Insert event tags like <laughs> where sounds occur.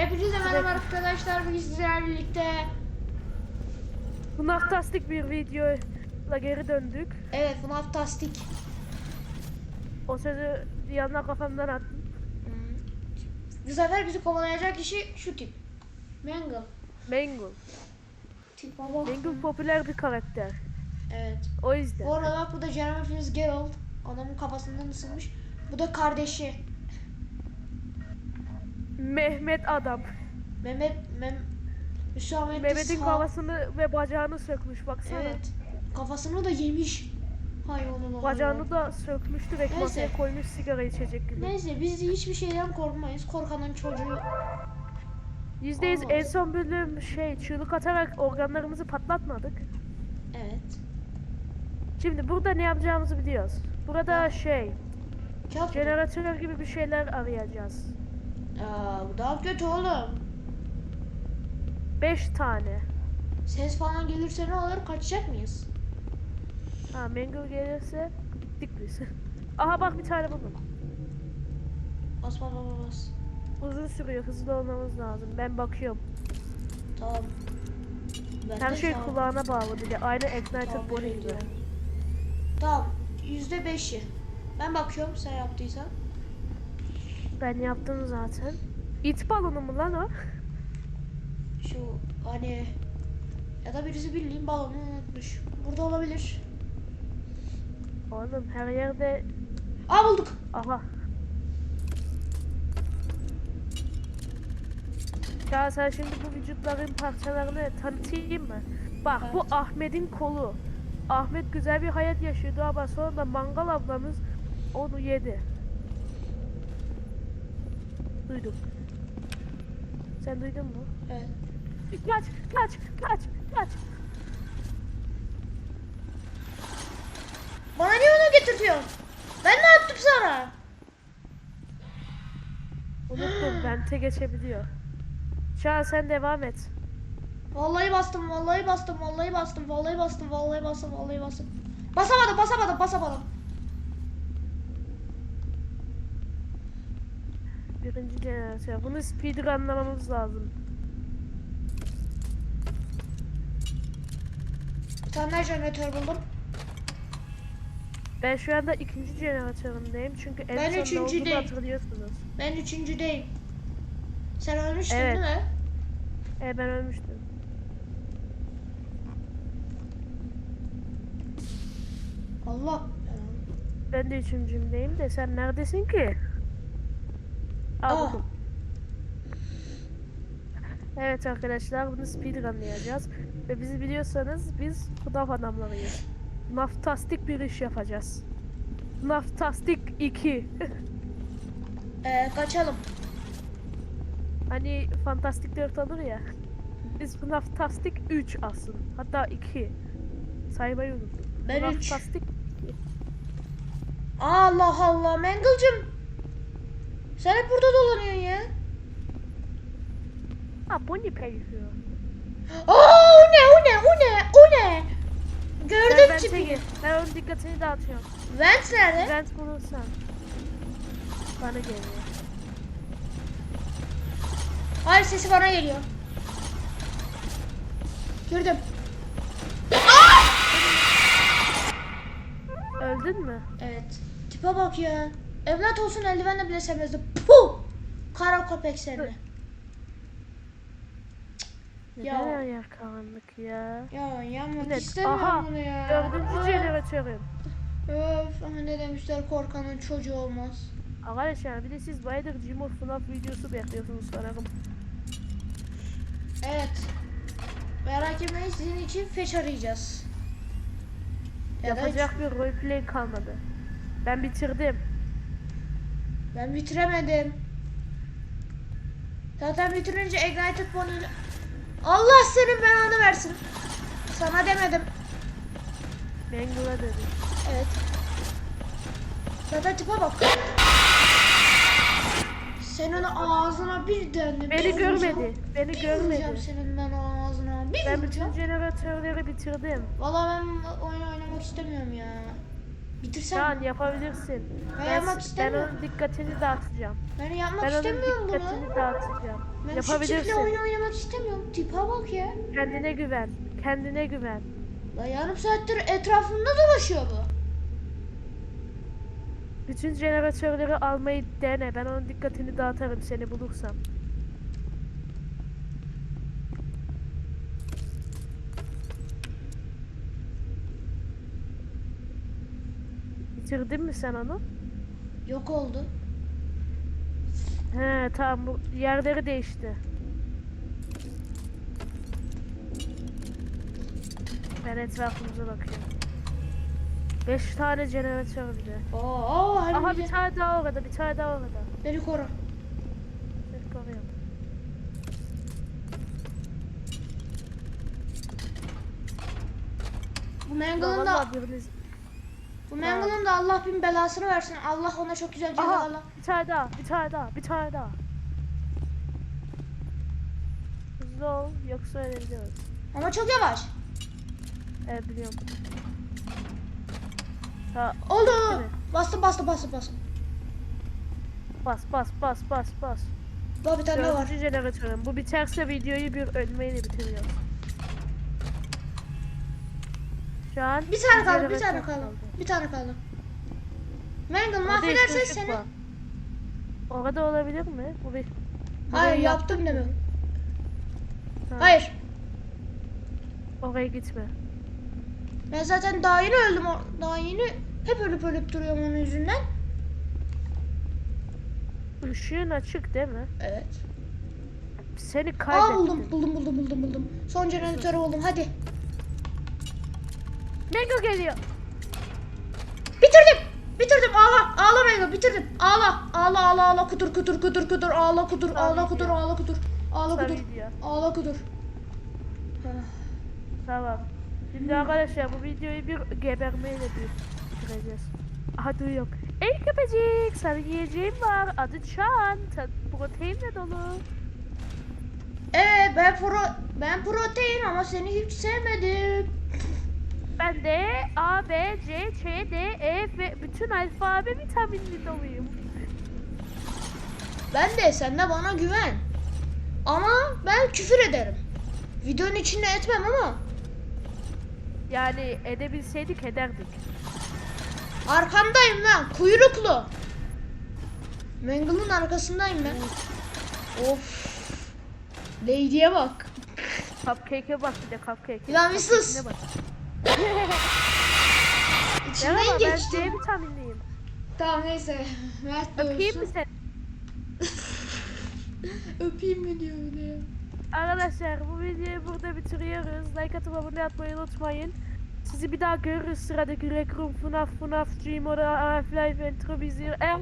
Hepinize merhaba arkadaşlar. Bugün sizlerle birlikte Fantastik bir videoyla geri döndük. evet FNAF Tastik. O sözü anda kafamdan attım. Hmm. Bu sefer bizi kovalayacak kişi şu tip. Mangle. Mangle. Tip. Mangle popüler bir karakter. Evet. O yüzden. Bu arada bak bu da Jeremy Fitzgerald. Adamın kafasından ısınmış. Bu da kardeşi. Mehmet adam. Mehmet Mem Hüsamettin Mehmet'in Sağ- kafasını ve bacağını sökmüş baksana. Evet. Kafasını da yemiş. Hayvanın. Bacağını da sökmüştü ve Neyse. masaya koymuş sigara içecek gibi. Neyse biz hiçbir şeyden korkmayız. Korkanın çocuğu. Yüzde yüz Olmaz. en son bölüm şey çığlık atarak organlarımızı patlatmadık. Evet. Şimdi burada ne yapacağımızı biliyoruz. Burada şey Kağıt jeneratör gibi bir şeyler arayacağız. Aa, bu daha kötü oğlum. 5 tane. Ses falan gelirse ne olur? Kaçacak mıyız? Ha Mangle gelirse dik biz. <laughs> Aha bak bir tane buldum. Bas bas bas bas. Uzun sürüyor hızlı olmamız lazım. Ben bakıyorum. Tamam. Ben Her de şey tamam. kulağına bağlı bir de. Aynı Tamam, Ignited Body öyle gibi. Tamam. Yüzde beşi. Ben bakıyorum sen yaptıysan. Ben yaptım zaten. İt balonu mu lan o? Şu hani ya da birisi bildiğin balonu unutmuş. Burada olabilir. Oğlum her yerde... Aa bulduk. Aha. Ya sen şimdi bu vücutların parçalarını tanıtayım mı? Bak bu Evet. Ahmet'in kolu. Ahmet güzel bir hayat yaşıyordu ama sonra da Mangal ablamız onu yedi. Duydum. Sen duydun mu? Evet. Kaç, kaç, kaç, kaç. Bana niye onu getirtiyorsun? Ben ne yaptım sana? Unuttum, <gasps> vente geçebiliyor. Şahan sen devam et. Vallahi bastım, vallahi bastım, vallahi bastım, vallahi bastım, vallahi bastım, vallahi bastım. Basamadım, basamadım, basamadım. Birinci jenerasyon. Bunu speedrunlamamız lazım. Bir tane daha jeneratör buldum. Ben şu anda ikinci jeneratöründeyim çünkü en Ben son ne üçüncü olduğunu değil. hatırlıyorsunuz. Ben üçüncüdeyim. Sen ölmüştün Evet. değil mi? E ben ölmüştüm. Allah. Ben de üçüncümdeyim de sen neredesin ki? Aa, Aa. buldum. Evet arkadaşlar bunu speedrunlayacağız. Ve bizi biliyorsanız biz FNAF adamlarıyız. Naftastik bir iş yapacağız. Naftastik 2. <laughs> Ee, kaçalım. hani Fantastik 4 olur ya. Biz Naftastik 3 aslında. Hatta 2. Saymayı unuttum. Ben üç. Naftastik Allah Allah Mangle'cım. Sen hep burada dolanıyorsun ya. Ha bu ne peyniyor? Aa o ne o ne o ne o ne? Vente tipi. Ben onun dikkatini dağıtıyorum. Vent nerede? Vent bulursan. Bana geliyor. Hayır sesi bana geliyor. Gördüm. Öldün mü? Evet. Tipe bak ya. Evlat olsun eldivenle bile sevmezdi. Puh! Kara köpek seni. Ya. Neden her yer karanlık ya? Ya yanmak Evet, istemiyorum aha, bunu ya. Dördüncü Aa, jeneratörüm. Öf ama ne demişler korkanın çocuğu olmaz. Arkadaşlar bir de siz bayağıdır Jimo FNAF videosu bekliyorsunuz sanırım. Evet. Merak etmeyin sizin için feç arayacağız. Ya da Yapacak bir roleplay kalmadı. Ben bitirdim. Ben bitiremedim. Zaten bitirince Ignited Bonnie'yle... Allah senin belanı versin. Sana demedim. Mangle'a dedim. Evet. Zaten tipe bak. Senin ağzına bir denli. Beni bir vuracağım. görmedi. Beni Bir vuracağım görmedi. senin ben ağzına. Bir Ben bütün vuracağım. jeneratörleri bitirdim. Valla ben oyun oynamak istemiyorum ya. Bitirsem. Can yapabilirsin. Ben Ben, yapmak ben istemiyorum. onun dikkatini dağıtacağım. Ben yapmak Ben onun istemiyorum bunu. dikkatini dağıtacağım. Ben şu tiple Yapabilirsin. oyun oynamak istemiyorum. Tipe bak ya. Kendine güven. Kendine güven. La yarım saattir etrafımda dolaşıyor bu. Bütün jeneratörleri almayı dene. Ben onun dikkatini dağıtırım seni bulursam. Bitirdin mi sen onu? Yok oldu. He tamam bu yerleri değişti. Ben etrafımıza bakıyorum. 5 tane jeneratör bir de. Oo, hani Aha bir tane daha orada, bir tane daha orada. Beni koru. Seni koruyorum. Bu Mangle'ın da Vallahi biriniz... bu Mangle'ın da Allah bin belasını versin. Allah ona çok güzel cezalar. bir tane daha, bir tane daha, bir tane daha. Hızlı ol yoksa ölebiliyoruz. Ama çok yavaş. Evet biliyorum. Ha, Oldu. Evet. Bastım bastım bastım bastım. bas bas bas bas bas. Daha bir tane daha var. Dördüncü jeneratörüm. Bu biterse videoyu bir ölmeyle bitiriyoruz. Şu an Bir tane kaldı, bir tane kaldı. Bir tane kaldı. Mangle Orada mahvederse ışık seni. Orada olabilir mi? Bu bir... Hayır Burayı yaptım deme. Ha, Hayır. Oraya gitme. Ben zaten daha yeni öldüm. Daha yeni hep ölüp ölüp duruyorum onun yüzünden. Işığın açık değil mi? Evet. Seni Aa kaybettim. buldum buldum buldum buldum buldum. Son jeneratörü buldum hadi. Mango geliyor. Bitirdim. Bitirdim ağla. Ağla Mangle bitirdim. Ağla. Ağla ağla ağla kudur kudur kudur kudur ağla kudur Tamam, ağla video. ağla kudur. Ağla Kısa kudur. video. Ağla kudur. Ha. Tamam. Şimdi arkadaşlar bu videoyu bir gebermeyle bir bitireceğiz. Aha duyuyorum. Ey köpecik sana yiyeceğim var. Adı Çan. Ta- Proteinle dolu. Evet ben pro ben protein ama seni hiç sevmedim. Ben de A, B, C, Ç, D, E ve bütün alfabe vitaminli doluyum. Ben de sen de bana güven. Ama ben küfür ederim. Videonun içinde etmem ama Yani edebilseydik ederdik. arkandayım lan kuyruklu. Mangle'ın arkasındayım ben. Of. Lady'ye bak. Cupcake'e bak bir de cupcake. Lan bir sus. İçinden Merhaba ben. C vitaminliyim. Tamam neyse. Mert de Öpeyim mi seni? <laughs> Öpeyim mi diyor bir de. Arkadaşlar bu videoyu burada bitiriyoruz. Like atıp abone olmayı unutmayın. Sizi bir daha görürüz sıradaki Rec Room, FNAF, FNAF, Gmod'a, Half-Life, Entropy Zero, em,